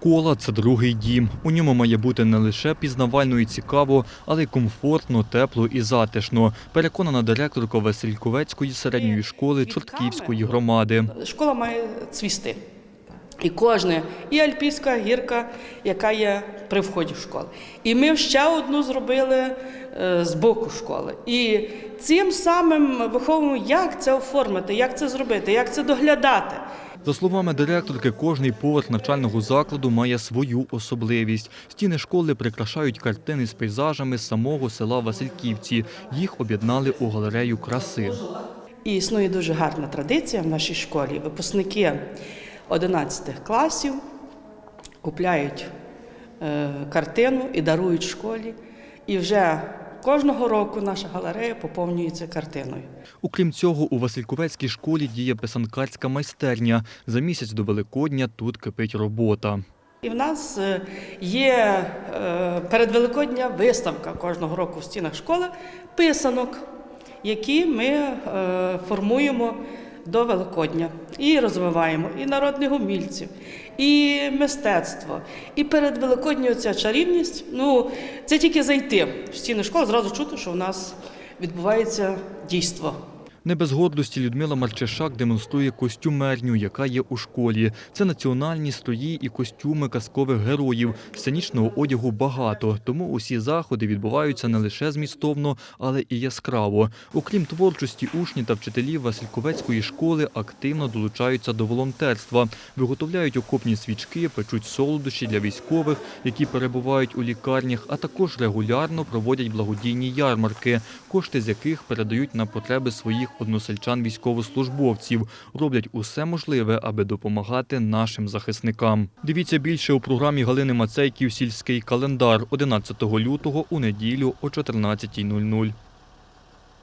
Школа це другий дім. У ньому має бути не лише пізнавально і цікаво, але й комфортно, тепло і затишно. Переконана директорка Васильковецької середньої школи Чортківської громади. Школа має цвісти. І кожне, і альпійська гірка, яка є при вході в школу. І ми ще одну зробили е, з боку школи. І цим самим виховуємо, як це оформити, як це зробити, як це доглядати. За словами директорки, кожний поверх навчального закладу має свою особливість. Стіни школи прикрашають картини з пейзажами самого села Васильківці. Їх об'єднали у галерею краси. І існує дуже гарна традиція в нашій школі. Випускники 11 класів купляють е, картину і дарують школі. І вже кожного року наша галерея поповнюється картиною. Окрім цього, у Васильковецькій школі діє писанкарська майстерня. За місяць до Великодня тут кипить робота. І в нас е, є перед Великодня виставка кожного року в стінах школи писанок, які ми е, формуємо до Великодня і розвиваємо і народних умільців, і мистецтво. І перед Великодньою ця чарівність. Ну, це тільки зайти в стіни школи, зразу чути, що в нас відбувається дійство. Не без гордості Людмила Марчешак демонструє костюмерню, яка є у школі. Це національні строї і костюми казкових героїв. Сценічного одягу багато, тому усі заходи відбуваються не лише змістовно, але і яскраво. Окрім творчості, учні та вчителі Васильковецької школи активно долучаються до волонтерства, виготовляють окопні свічки, печуть солодощі для військових, які перебувають у лікарнях, а також регулярно проводять благодійні ярмарки, кошти з яких передають на потреби своїх односельчан військовослужбовців. Роблять усе можливе, аби допомагати нашим захисникам. Дивіться більше у програмі Галини Мацейків Сільський календар 11 лютого у неділю о 14.00.